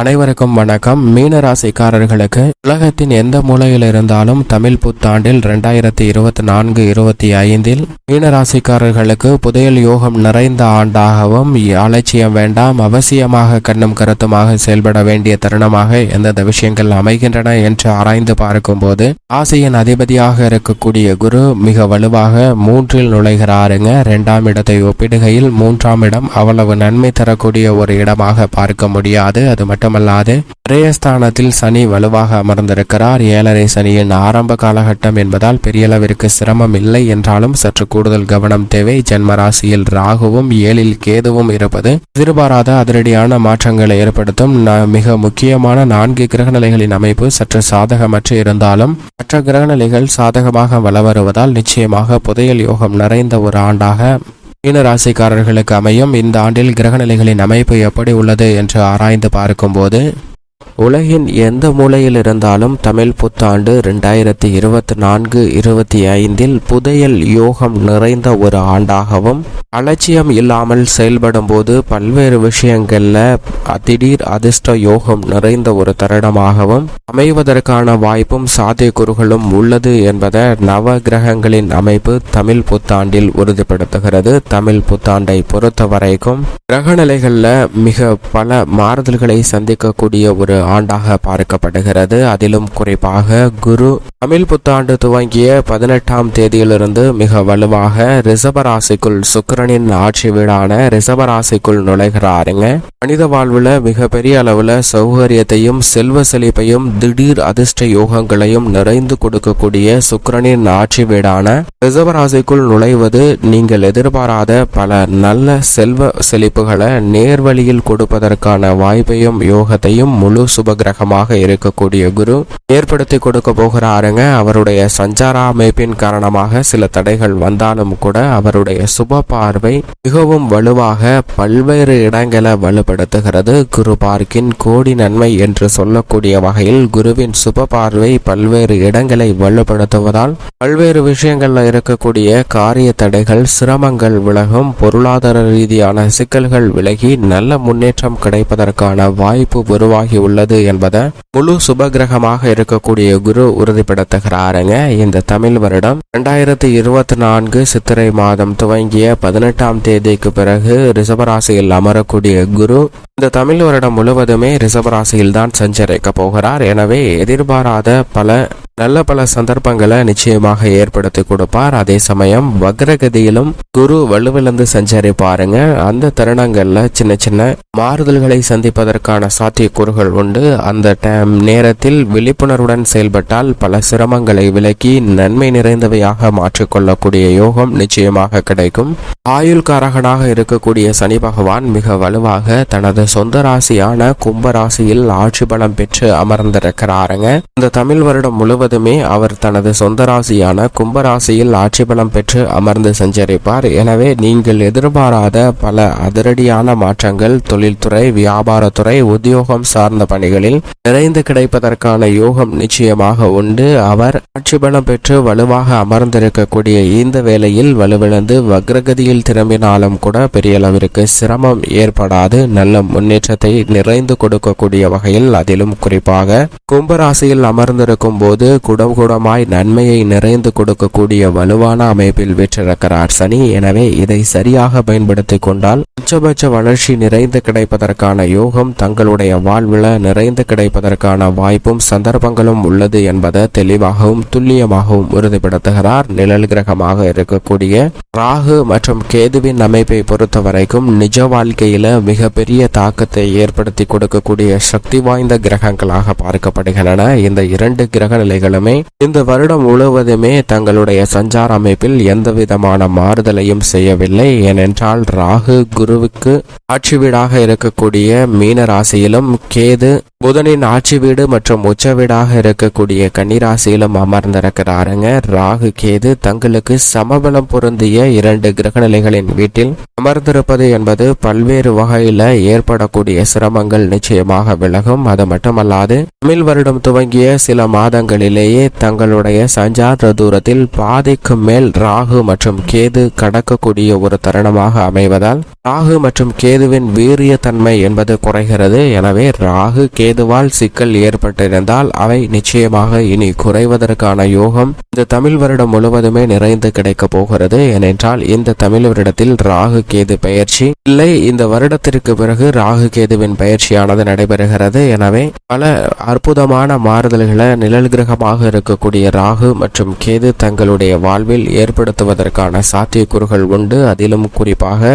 அனைவருக்கும் வணக்கம். மீன ராசிக்காரர்களுக்கு உலகத்தின் எந்த மூலையில் இருந்தாலும் தமிழ் புத்தாண்டில் இரண்டாயிரத்தி இருபத்தி நான்கு இருபத்தி ஐந்தில் மீன ராசிக்காரர்களுக்கு புதையல் யோகம் நிறைந்த ஆண்டாகவும் அலட்சியம் வேண்டாம் அவசியமாக கண்ணும் கருத்துமாக செயல்பட வேண்டிய தருணமாக எந்தெந்த விஷயங்கள் அமைகின்றன என்று ஆராய்ந்து பார்க்கும்போது ஆசையின் அதிபதியாக இருக்கக்கூடிய குரு மிக வலுவாக மூன்றில் நுழைகிறாருங்க. இரண்டாம் இடத்தை ஒப்பிடுகையில் மூன்றாம் இடம் அவ்வளவு நன்மை தரக்கூடிய ஒரு இடமாக பார்க்க முடியாது. அது மட்டுமல்லாது விரயஸ்தானத்தில் சனி வலுவாக அமர்ந்திருக்கிறார். ஏழரை சனியின் ஆரம்ப காலகட்டம் என்பதால் பெரியளவிற்கு சிரமம் இல்லை என்றாலும் சற்று கூடுதல் கவனம் தேவை. ஜென்மராசியில் ராகுவும் ஏழில் கேதுவும் இருப்பது எதிர்பாராத அதிரடியான மாற்றங்களை ஏற்படுத்தும். மிக முக்கியமான நான்கு கிரகநிலைகளின் அமைப்பு சற்று சாதகமற்று இருந்தாலும் மற்ற கிரகநிலைகள் சாதகமாக வளவருவதால் நிச்சயமாக புதையல் யோகம் நிறைந்த ஒரு ஆண்டாக மீன ராசிக்காரர்களுக்கு அமையும் இந்த ஆண்டில் கிரகநிலைகளின் அமைப்பு எப்படி உள்ளது என்று ஆராய்ந்து பார்க்கும்போது உலகின் எந்த மூலையில் இருந்தாலும் தமிழ் புத்தாண்டு ரெண்டாயிரத்தி இருபத்தி நான்கு இருபத்தி ஐந்தில் புதையல் யோகம் நிறைந்த ஒரு ஆண்டாகவும் அலட்சியம் இல்லாமல் செயல்படும் போது பல்வேறு விஷயங்கள்ல திடீர் அதிர்ஷ்ட யோகம் நிறைந்த ஒரு தருணமாகவும் அமைவதற்கான வாய்ப்பும் சாத்தியக்கூறுகளும் உள்ளது என்பதை நவ கிரகங்களின் அமைப்பு தமிழ் புத்தாண்டில் உறுதிப்படுத்துகிறது. தமிழ் புத்தாண்டை பொறுத்த வரைக்கும் கிரகநிலைகள்ல மிக பல மாறுதல்களை சந்திக்கக்கூடிய ஒரு ஆண்டாக பார்க்கப்படுகிறது. அதிலும் குறிப்பாக குரு தமிழ் புத்தாண்டு துவங்கிய பதினெட்டாம் தேதியிலிருந்து மிக வலுவாக ரிசபராசிக்குள் சுக்கரனின் ஆட்சி வீடான ரிசபராசிக்குள் நுழைகிறாருங்க. மனித வாழ்வுல மிகப்பெரிய அளவுல சௌகரியத்தையும் செல்வ செழிப்பையும் திடீர் அதிர்ஷ்ட யோகங்களையும் நிறைந்து கொடுக்கக்கூடிய சுக்கரனின் ஆட்சி வீடான ரிசபராசிக்குள் நுழைவது நீங்கள் எதிர்பாராத பல நல்ல செல்வ செழிப்புகளை நேர்வழியில் கொடுப்பதற்கான வாய்ப்பையும் யோகத்தையும் முழு சுப கிரகமாக இருக்கக்கூடிய குரு ஏற்படுத்தி கொடுக்க போகிறாருங்க அவருடைய சஞ்சார அமைப்பின் காரணமாக சில தடைகள் வந்தாலும் கூட அவருடைய சுப பார்வை மிகவும் வலுவாக பல்வேறு இடங்களை வலுப்படுத்துகிறது. குரு பார்க்கின் கோடி நன்மை என்று சொல்லக்கூடிய வகையில் குருவின் சுப பார்வை பல்வேறு இடங்களை வலுப்படுத்துவதால் பல்வேறு விஷயங்கள்ல இருக்கக்கூடிய காரிய தடைகள் சிரமங்கள் விலகும் பொருளாதார ரீதியான சிக்கல்கள் விலகி நல்ல முன்னேற்றம் கிடைப்பதற்கான வாய்ப்பு உருவாகி உள்ளது. என்பதை முழு சுபகிரகமாக இருக்கக்கூடிய குரு உறுதிப்படுத்துகிறாருங்க. இந்த தமிழ் வருடம் இரண்டாயிரத்தி இருபத்தி நான்கு சித்திரை மாதம் துவங்கிய பதினெட்டாம் தேதிக்கு பிறகு ரிசபராசியில் அமரக்கூடிய குரு இந்த தமிழ் வருடம் முழுவதுமே ரிசபராசியில் தான் சஞ்சரிக்க போகிறார். எனவே எதிர்பாராத பல நல்ல பல சந்தர்ப்பங்களை நிச்சயமாக ஏற்படுத்தி கொடுப்பார். அதே சமயம் வக்ரகதியிலும் குரு வலுவிழந்து சஞ்சரிப்பாருங்க அந்த தருணங்கள்ல சின்ன சின்ன மாறுதல்களை சந்திப்பதற்கான சாத்தியக்கூறுகள் உண்டு. அந்த டைம் நேரத்தில் விழிப்புணர்வுடன் செயல்பட்டால் பல சிரமங்களை விலக்கி நன்மை நிறைந்தவையாக மாற்றிக்கொள்ளக்கூடிய யோகம் நிச்சயமாக கிடைக்கும். ஆயுள்காரகனாக இருக்கக்கூடிய சனி பகவான் மிக வலுவாக தனது சொந்த ராசியான கும்ப ராசியில் ஆட்சி பலம் பெற்று அமர்ந்திருக்கிறாருங்க. இந்த தமிழ் வருடம் முழுவதும் அவர் தனது சொந்த ராசியான கும்பராசியில் ஆட்சி பலம் பெற்று அமர்ந்து சஞ்சரிப்பார். எனவே நீங்கள் எதிர்பாராத பல அதிரடியான மாற்றங்கள் தொழில்துறை வியாபாரத்துறை உத்தியோகம் சார்ந்த பணிகளில் நிறைந்து கிடைப்பதற்கான யோகம் நிச்சயமாக உண்டு. அவர் ஆட்சி பலம் பெற்று வலுவாக அமர்ந்திருக்கக்கூடிய இந்த வேளையில் வலுவிழந்து வக்ரகதியில் திரும்பினாலும் கூட பெரிய அளவிற்கு சிரமம் ஏற்படாது. நல்ல முன்னேற்றத்தை நிறைந்து கொடுக்கக்கூடிய வகையில் அதிலும் குறிப்பாக கும்பராசியில் அமர்ந்திருக்கும் போது குடம் குடமாய் நன்மையை நிறைந்து கொடுக்கக்கூடிய வலுவான அமைப்பில் வெற்றிருக்கிறார் சனி. எனவே இதை சரியாக பயன்படுத்திக் கொண்டால் உச்சபட்ச வளர்ச்சி நிறைந்து கிடைப்பதற்கான யோகம் தங்களுடைய வாழ்வில் நிறைந்து கிடைப்பதற்கான வாய்ப்பும் சந்தர்ப்பங்களும் உள்ளது என்பதை தெளிவாகவும் துல்லியமாகவும் உறுதிப்படுத்துகிறார். நிழல் கிரகமாக இருக்கக்கூடிய ராகு மற்றும் கேதுவின் அமைப்பை பொறுத்த வரைக்கும் நிஜ வாழ்க்கையில மிகப்பெரிய தாக்கத்தை ஏற்படுத்தி கொடுக்கக்கூடிய சக்தி வாய்ந்த கிரகங்களாக பார்க்கப்படுகின்றன. இந்த இரண்டு கிரக நிலைகளுமே இந்த வருடம் முழுவதுமே தங்களுடைய சஞ்சார அமைப்பில் எந்த விதமான மாறுதலையும் செய்யவில்லை. ஏனென்றால் ராகு குருவுக்கு ஆட்சி வீடாக இருக்கக்கூடிய மீன ராசியிலும் கேது புதனின் ஆட்சி வீடு மற்றும் உச்ச வீடாக இருக்கக்கூடிய கன்னிராசியிலும் அமர்ந்திருக்கிறாருங்க. ராகு கேது தங்களுக்கு சமபலம் பொருந்திய இரண்டு கிரகநிலைகளின் வீட்டில் அமர்ந்திருப்பது என்பது பல்வேறு வகையில ஏற்படக்கூடிய சிரமங்கள் நிச்சயமாக விலகும். அது மட்டுமல்லாது தமிழ் வருடம் துவங்கிய சில மாதங்களிலேயே தங்களுடைய சஞ்சார தூரத்தில் பாதிக்கு மேல் ராகு மற்றும் கேது கடக்கக்கூடிய ஒரு தருணமாக அமைவதால் ராகு மற்றும் கேதுவின் வீரிய தன்மை என்பது குறைகிறது. எனவே ராகு கேதுவால் சிக்கல் ஏற்பட்டிருந்தால் அவை நிச்சயமாக இனி குறைவதற்கான யோகம் இந்த தமிழ் வருடம் முழுவதுமே நிறைந்து கிடைக்கப் போகிறது. ஏனென்றால் இந்த தமிழ் வருடத்தில் ராகு கேது பெயர்ச்சி இல்லை. இந்த வருடத்திற்கு பிறகு ராகு கேதுவின் பயிற்சியானது நடைபெறுகிறது. எனவே பல அற்புதமான மாறுதல்களை நிழல் கிரகமாக இருக்கக்கூடிய ராகு மற்றும் கேது தங்களுடைய வாழ்வில் ஏற்படுத்துவதற்கான சாத்தியக்கூறுகள் உண்டு. அதிலும் குறிப்பாக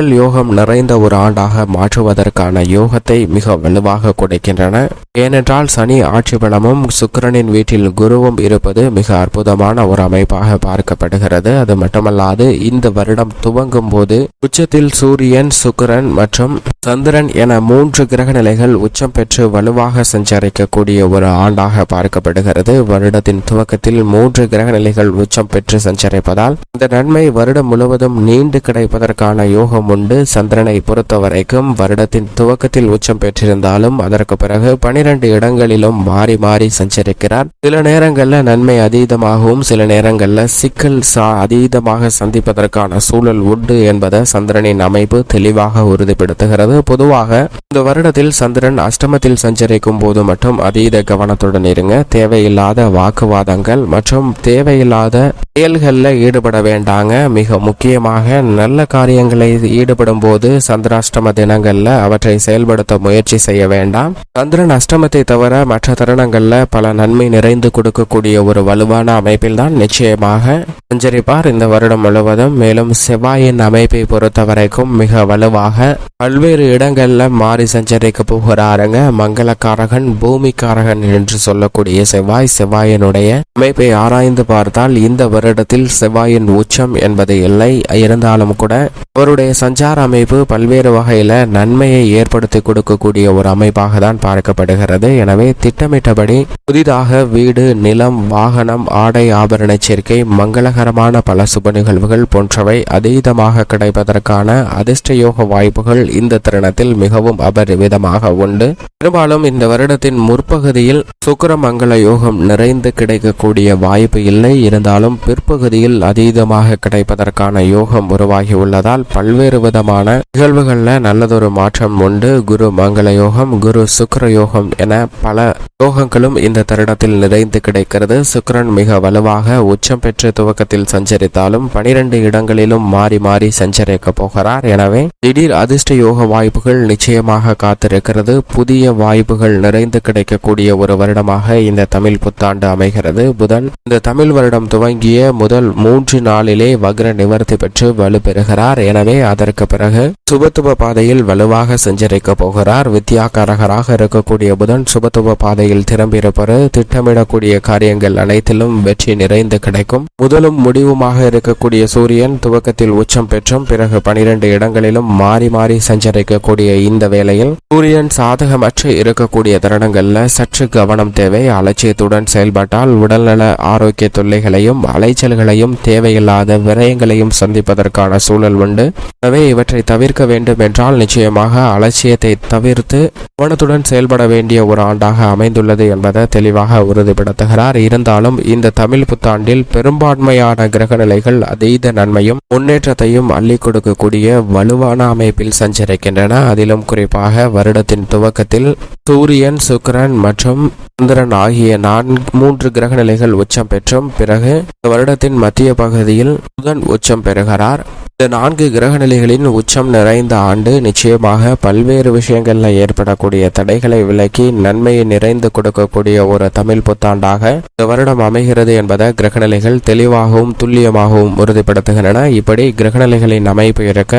புதையல் யோகம் நிறைந்த ஒரு ஆண்டாக மாற்றுவதற்கான யோகத்தை மிக வலுவாக கொடுக்கின்றன. ஏனென்றால் சனி ஆட்சி பலமும் சுக்கிரனின் வீட்டில் குருவும் இருப்பது மிக அற்புதமான ஒரு அமைப்பாக பார்க்கப்படுகிறது. அது மட்டுமல்லாது இந்த வருடம் துவங்கும் போது உச்சத்தில் சூரியன் சுக்கரன் மற்றும் சந்திரன் என மூன்று கிரக நிலைகள் உச்சம் பெற்று வலுவாக சஞ்சரிக்கக்கூடிய ஒரு ஆண்டாக பார்க்கப்படுகிறது. வருடத்தின் துவக்கத்தில் மூன்று கிரக நிலைகள் உச்சம் பெற்று சஞ்சரிப்பதால் இந்த நன்மை வருடம் முழுவதும் நீண்டு கிடைப்பதற்கான யோகம் உண்டு சந்திரனை பொறுத்தவரைக்கும் வருடத்தின் துவக்கத்தில் உச்சம் பெற்றிருந்தாலும் அதற்கு பிறகு பனிரெண்டு இடங்களிலும் மாறி மாறி சஞ்சரிக்கிறார். சில நேரங்கள்ல நன்மை அதீதமாகவும் சில நேரங்கள்ல சிக்கல் சா அதீதமாக சந்திப்பதற்கான சூழல் உண்டு என்பதை சந்திரனின் அமைப்பு தெளிவாக உறுதிப்படுத்துகிறது. பொதுவாக இந்த வருடத்தில் சந்திரன் அஷ்டமத்தில் சஞ்சரிக்கும் போது மட்டும் அதீத கவனத்துடன் இருங்க. தேவையில்லாத வாக்குவாதங்கள் மற்றும் தேவையில்லாத செயல்களில் ஈடுபட வேண்டாங்க. மிக முக்கியமாக நல்ல காரியங்களை ஈடுபடும் போது சந்திராஷ்டம தினங்கள்ல அவற்றை செயல்படுத்த முயற்சி செய்ய வேண்டாம். சந்திரன் அஷ்டமத்தை தவிர மற்ற தருணங்கள்ல பல நன்மை நிறைந்து கொடுக்கக்கூடிய ஒரு வலுவான அமைப்பில் தான் நிச்சயமாக சஞ்சரிப்பார் இந்த வருடம் முழுவதும். மேலும் செவ்வாயின் அமைப்பை பொறுத்த வரைக்கும் மிக வலுவாக பல்வேறு இடங்கள்ல மாறி சஞ்சரிக்க போகிறாருங்க. மங்களக்காரகன் பூமிக்காரகன் என்று சொல்லக்கூடிய செவ்வாய் செவ்வாயினுடைய அமைப்பை ஆராய்ந்து பார்த்தால் இந்த வருடத்தில் செவ்வாயின் உச்சம் என்பது இல்லை. இருந்தாலும் கூட அவருடைய சஞ்சார் அமைப்பு பல்வேறு வகையில் நன்மையை ஏற்படுத்தி கொடுக்கக்கூடிய ஒரு அமைப்பாக தான் பார்க்கப்படுகிறது. எனவே திட்டமிட்டபடி புதிதாக வீடு நிலம் வாகனம் ஆடை ஆபரண சேர்க்கை மங்களகரமான பல சுப நிகழ்வுகள் போன்றவை அதீதமாக கிடைப்பதற்கான அதிர்ஷ்ட யோக வாய்ப்புகள் இந்த தருணத்தில் மிகவும் அபரிவிதமாக உண்டு. பெரும்பாலும் இந்த வருடத்தின் முற்பகுதியில் சுக்கிர மங்கள யோகம் நிறைந்து கிடைக்கக்கூடிய வாய்ப்பு இல்லை. இருந்தாலும் பிற்பகுதியில் அதீதமாக கிடைப்பதற்கான யோகம் உருவாகி உள்ளதால் பல்வேறு விதமான நிகழ்வுகளில் நல்லதொரு மாற்றம் உண்டு. குரு மங்கள யோகம் குரு சுக்கர யோகம் என பல யோகங்களும் இந்த தருடத்தில் நிறைந்து கிடைக்கிறது. சுக்கிரன் மிக வலுவாக உச்சம் பெற்ற துவக்கத்தில் சஞ்சரித்தாலும் பனிரெண்டு இடங்களிலும் மாறி மாறி சஞ்சரிக்க போகிறார். எனவே திடீர் அதிர்ஷ்ட யோக வாய்ப்புகள் நிச்சயமாக காத்திருக்கிறது. புதிய வாய்ப்புகள் நிறைந்து கிடைக்கக்கூடிய ஒரு வருடமாக இந்த தமிழ் புத்தாண்டு அமைகிறது. புதன் இந்த தமிழ் வருடம் துவங்கிய முதல் மூன்று நாளிலே வக்ர நிவர்த்தி பெற்று வலுப்பெறுகிறார். எனவே அதற்கு பிறகு சுபத்துவ பாதையில் வலுவாக சஞ்சரிக்க போகிறார். வித்யாகாரகராக இருக்கக்கூடிய புதன் சுபத்துவ பாதையில் திரும்பியிருப்பது திட்டமிடக்கூடிய காரியங்கள் அனைத்திலும் வெற்றி நிறைந்து கிடைக்கும். முதலும் முடிவுமாக இருக்கக்கூடிய சூரியன் துவக்கத்தில் உச்சம் பெற்றும் பிறகு பனிரெண்டு இடங்களிலும் மாறி மாறி சஞ்சரிக்கக்கூடிய இந்த வேளையில் சூரியன் சாதகமற்று இருக்கக்கூடிய தருணங்கள்ல சற்று கவனம் தேவை. அலட்சியத்துடன் செயல்பட்டால் உடல்நல ஆரோக்கிய தொல்லைகளையும் அலைச்சல்களையும் தேவையில்லாத விரயங்களையும் சந்திப்பதற்கான சூழல் உண்டு. எனவே இவற்றை தவிர்க்க வேண்டும் என்றால் நிச்சயமாக அலட்சியத்தை தவிர்த்து கவனத்துடன் செயல்பட வேண்டிய ஒரு ஆண்டாக அமைந்துள்ளது என்பதை தெளிவாக உறுதிப்படுத்துகிறார். இருந்தாலும் இந்த தமிழ் புத்தாண்டில் பெரும்பான்மையான கிரக நிலைகள் அதீத நன்மையும் முன்னேற்றத்தையும் அள்ளி கொடுக்கக்கூடிய வலுவான அமைப்பில் சஞ்சரிக்கின்றன. அதிலும் குறிப்பாக வருடத்தின் துவக்கத்தில் சூரியன் சுக்கிரன் மற்றும் சந்திரன் ஆகிய நான்கு மூன்று கிரக நிலைகள் உச்சம் பெற்றும் பிறகு வருடத்தின் மத்திய பகுதியில் புதன் உச்சம் பெறுகிறார். இந்த நான்கு கிரக நிலைகளின் உச்சம் நிறைந்த ஆண்டு நிச்சயமாக பல்வேறு விஷயங்களில் ஏற்படக்கூடிய தடைகளை விலக்கி நன்மையை நிறைந்து கொடுக்கக்கூடிய ஒரு தமிழ் புத்தாண்டாக இந்த வருடம் அமைகிறது என்பதை கிரகநிலைகள் தெளிவாகவும் துல்லியமாகவும் உறுதிப்படுத்துகின்றன. இப்படி கிரகநிலைகளின் அமைப்பு இருக்க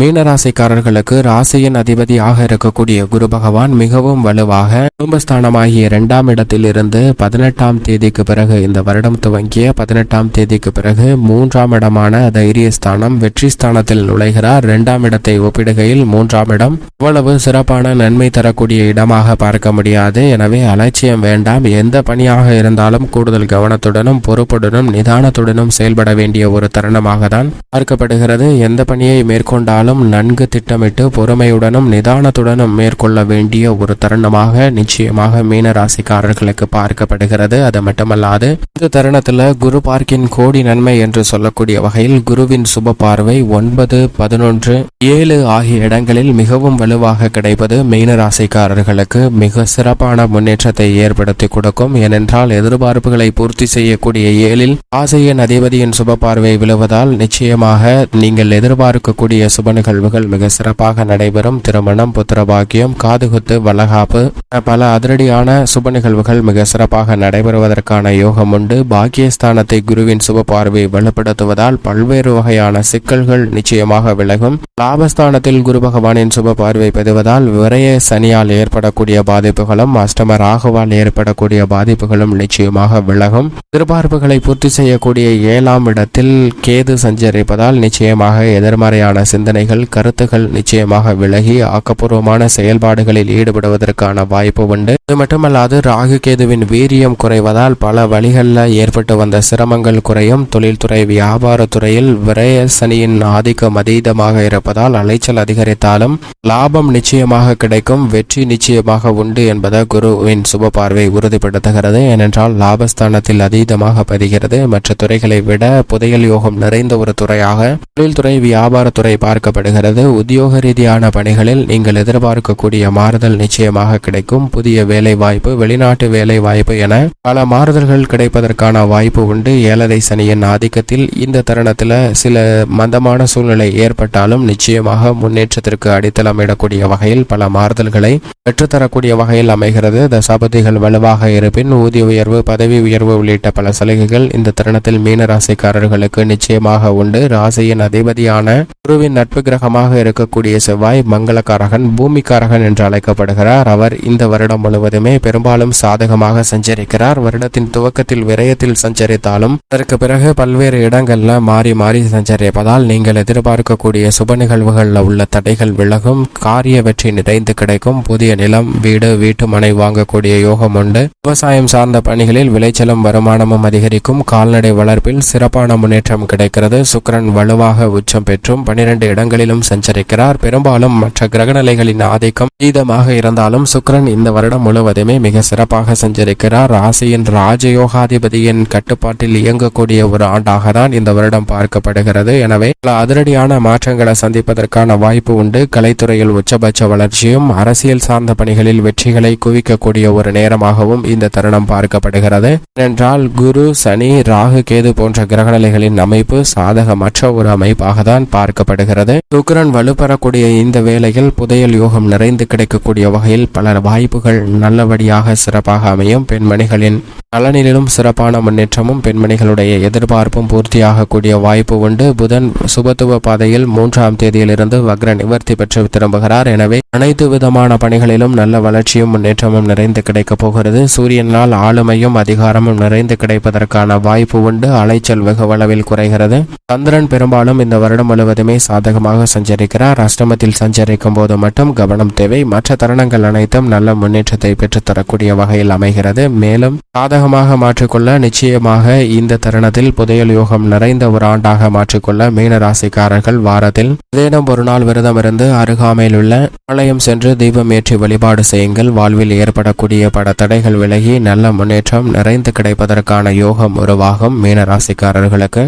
மீனராசிக்காரர்களுக்கு ராசியின் அதிபதியாக இருக்கக்கூடிய குரு பகவான் மிகவும் வலுவாக குடும்பஸ்தானமாகிய இரண்டாம் இடத்தில் இருந்து பதினெட்டாம் தேதிக்கு பிறகு இந்த வருடம் துவங்கிய பதினெட்டாம் தேதிக்கு பிறகு மூன்றாம் இடமான தைரியஸ்தானம் வெற்றி ஸ்தானத்தில் நுழைகிறார். இரண்டாம் இடத்தை ஒப்பிடுகையில் மூன்றாம் இடம் இவ்வளவு சிறப்பான நன்மை தரக்கூடிய இடமாக பார்க்க முடியாது. எனவே அலட்சியம் வேண்டாம். எந்த பணியாக இருந்தாலும் கூடுதல் கவனத்துடனும் பொறுப்புடனும் நிதானத்துடனும் செயல்பட வேண்டிய ஒரு தருணமாக தான் பார்க்கப்படுகிறது. எந்த பணியை மேற்கொண்டால் இருந்தாலும் நன்கு திட்டமிட்டு பொறுமையுடனும் நிதானத்துடனும் மேற்கொள்ள வேண்டிய ஒரு தருணமாக நிச்சயமாக மீன ராசிக்காரர்களுக்கு பார்க்கப்படுகிறது. அது மட்டுமல்லாது இந்த தருணத்துல குரு பார்க்கின் கோடி நன்மை என்று சொல்லக்கூடிய வகையில் குருவின் சுப பார்வை ஒன்பது பதினொன்று ஏழு ஆகிய இடங்களில் மிகவும் வலுவாக கிடைப்பது மீன ராசிக்காரர்களுக்கு மிக சிறப்பான முன்னேற்றத்தை ஏற்படுத்தி கொடுக்கும். ஏனென்றால் எதிர்பார்ப்புகளை பூர்த்தி செய்யக்கூடிய ஏழில் ஆசையின் அதிபதியின் சுப பார்வை விழுவதால் நிச்சயமாக நீங்கள் எதிர்பார்க்கக்கூடிய சுப நிகழ்வுகள் மிக சிறப்பாக நடைபெறும் திருமணம் புத்திரபாக்கியம் காதுகுத்து வளகாப்பு பல அதிரடியான சுப நிகழ்வுகள் மிக சிறப்பாக நடைபெறுவதற்கான யோகம் உண்டு. பாக்கியஸ்தானத்தை குருவின் சுப பார்வை வலுப்படுத்துவதால் பல்வேறு வகையான சிக்கல்கள் நிச்சயமாக விலகும். லாபஸ்தானத்தில் குரு பகவானின் சுப பார்வை பெறுவதால் விரைய சனியால் ஏற்படக்கூடிய பாதிப்புகளும் அஷ்டம ராகுவால் ஏற்படக்கூடிய பாதிப்புகளும் நிச்சயமாக விலகும். எதிர்பார்ப்புகளை பூர்த்தி செய்யக்கூடிய ஏழாம் இடத்தில் கேது சஞ்சரிப்பதால் நிச்சயமாக எதிர்மறையான சிந்தனை சிந்தனைகள் கருத்துகள் நிச்சயமாக விலகி ஆக்கப்பூர்வமான செயல்பாடுகளில் ஈடுபடுவதற்கான வாய்ப்பு உண்டு. இது மட்டுமல்லாது ராகு கேதுவின் வீரியம் குறைவதால் பல வழிகளில் ஏற்பட்டு வந்த சிரமங்கள் குறையும். தொழில்துறை வியாபாரத்துறையில் விரய சனியின் ஆதிக்கம் அதீதமாக இருப்பதால் அலைச்சல் அதிகரித்தாலும் லாபம் நிச்சயமாக கிடைக்கும் வெற்றி நிச்சயமாக உண்டு என்பதை குருவின் சுப பார்வை உறுதிப்படுத்துகிறது. ஏனென்றால் லாபஸ்தானத்தில் அதீதமாக பதிகிறது. மற்ற துறைகளை விட புதையல் யோகம் நிறைந்த ஒரு துறையாக தொழில்துறை வியாபாரத்துறை பார்க்க பார்க்கப்படுகிறது உத்தியோக ரீதியான பணிகளில் நீங்கள் எதிர்பார்க்கக்கூடிய மாறுதல் நிச்சயமாக கிடைக்கும். புதிய வேலை வாய்ப்பு வெளிநாட்டு வேலை வாய்ப்பு என பல மாறுதல்கள் கிடைப்பதற்கான வாய்ப்பு உண்டு. ஏழரை சனியின் ஆதிக்கத்தில் இந்த தருணத்தில் சில மந்தமான சூழ்நிலை ஏற்பட்டாலும் நிச்சயமாக முன்னேற்றத்திற்கு அடித்தளமிடக்கூடிய வகையில் பல மாறுதல்களை பெற்றுத்தரக்கூடிய வகையில் அமைகிறது. தசாபதிகள் வலுவாக இருப்பின் ஊதிய உயர்வு பதவி உயர்வு உள்ளிட்ட பல சலுகைகள் இந்த தருணத்தில் மீன ராசிக்காரர்களுக்கு நிச்சயமாக உண்டு. ராசியின் அதிபதியான குருவின் நட்பு கிரகமாக இருக்கக்கூடிய செவ்வாய் மங்களக்காரகன் பூமிக்காரகன் என்று அழைக்கப்படுகிறார். அவர் இந்த வருடம் முழுவதுமே பெரும்பாலும் சாதகமாக சஞ்சரிக்கிறார். வருடத்தின் துவக்கத்தில் விரயத்தில் சஞ்சரித்தாலும் அதற்கு பிறகு பல்வேறு இடங்கள்ல மாறி மாறி சஞ்சரிப்பதால் நீங்கள் எதிர்பார்க்கக்கூடிய சுப நிகழ்வுகளில் உள்ள தடைகள் விலகும். காரிய வெற்றி நிறைந்து கிடைக்கும். புதிய நிலம் வீடு வீட்டு மனை வாங்கக்கூடிய யோகம் உண்டு. விவசாயம் சார்ந்த பணிகளில் விளைச்சலும் வருமானமும் அதிகரிக்கும். கால்நடை வளர்ப்பில் சிறப்பான முன்னேற்றம் கிடைக்கிறது. சுக்கரன் வலுவாக உச்சம் பெற்றும் பனிரெண்டு இடம் இடங்களிலும் சஞ்சரிக்கிறார். பெரும்பாலும் மற்ற கிரகநிலைகளின் ஆதிக்கம் தீதமாக இருந்தாலும் சுக்ரன் இந்த வருடம் முழுவதுமே மிக சிறப்பாக சஞ்சரிக்கிறார். ராசியின் ராஜயோகாதிபதியின் கட்டுப்பாட்டில் இயங்கக்கூடிய ஒரு ஆண்டாக தான் இந்த வருடம் பார்க்கப்படுகிறது. எனவே பல அதிரடியான மாற்றங்களை சந்திப்பதற்கான வாய்ப்பு உண்டு. கலைத்துறையில் உச்சபட்ச வளர்ச்சியும் அரசியல் சார்ந்த பணிகளில் வெற்றிகளை குவிக்கக்கூடிய ஒரு நேரமாகவும் இந்த தருணம் பார்க்கப்படுகிறது. ஏனென்றால் குரு சனி ராகு கேது போன்ற கிரகநிலைகளின் அமைப்பு சாதகமற்ற ஒரு அமைப்பாக தான் பார்க்கப்படுகிறது. சுக்கிரன் வலுப்பெறக்கூடிய இந்த வேளையில் புதையல் யோகம் நிறைந்து கிடைக்கக்கூடிய வகையில் பல வாய்ப்புகள் நல்லபடியாக சிறப்பாக அமையும் பெண்மணிகளின் நலனிலும் சிறப்பான முன்னேற்றமும் பெண்மணிகளுடைய எதிர்பார்ப்பும் பூர்த்தியாகக்கூடிய வாய்ப்பு உண்டு. புதன் சுபத்துவ பாதையில் மூன்றாம் தேதியிலிருந்து வக்ர நிவர்த்தி பெற்று திரும்புகிறார். எனவே அனைத்து விதமான பணிகளிலும் நல்ல வளர்ச்சியும் முன்னேற்றமும் நிறைந்து கிடைக்கப் போகிறது. சூரியனால் ஆளுமையும் அதிகாரமும் நிறைந்து கிடைப்பதற்கான வாய்ப்பு உண்டு. அலைச்சல் வெகுவளவில் குறைகிறது. சந்திரன் பெரும்பாலும் இந்த வருடம் முழுவதுமே சாதகமாக சஞ்சரிக்கிறார். அஷ்டமத்தில் சஞ்சரிக்கும் போது மட்டும் கவனம் தேவை. மற்ற தருணங்கள் அனைத்தும் நல்ல முன்னேற்றத்தை பெற்றுத்தரக்கூடிய வகையில் அமைகிறது. மேலும் சாதக சாதகமாக மாற்றிக்கொள்ள நிச்சயமாக இந்த தருணத்தில் புதையல் யோகம் நிறைந்த ஒரு ஆண்டாக மாற்றிக்கொள்ள மீன ராசிக்காரர்கள் வாரத்தில் ஏதேனும் ஒரு நாள் விரதம் இருந்து அருகாமையில் உள்ள ஆலயம் சென்று தீபம் ஏற்றி வழிபாடு செய்யுங்கள். வாழ்வில் ஏற்படக்கூடிய பட தடைகள் விலகி நல்ல முன்னேற்றம் நிறைந்து கிடைப்பதற்கான யோகம் உருவாகும் மீன ராசிக்காரர்களுக்கு.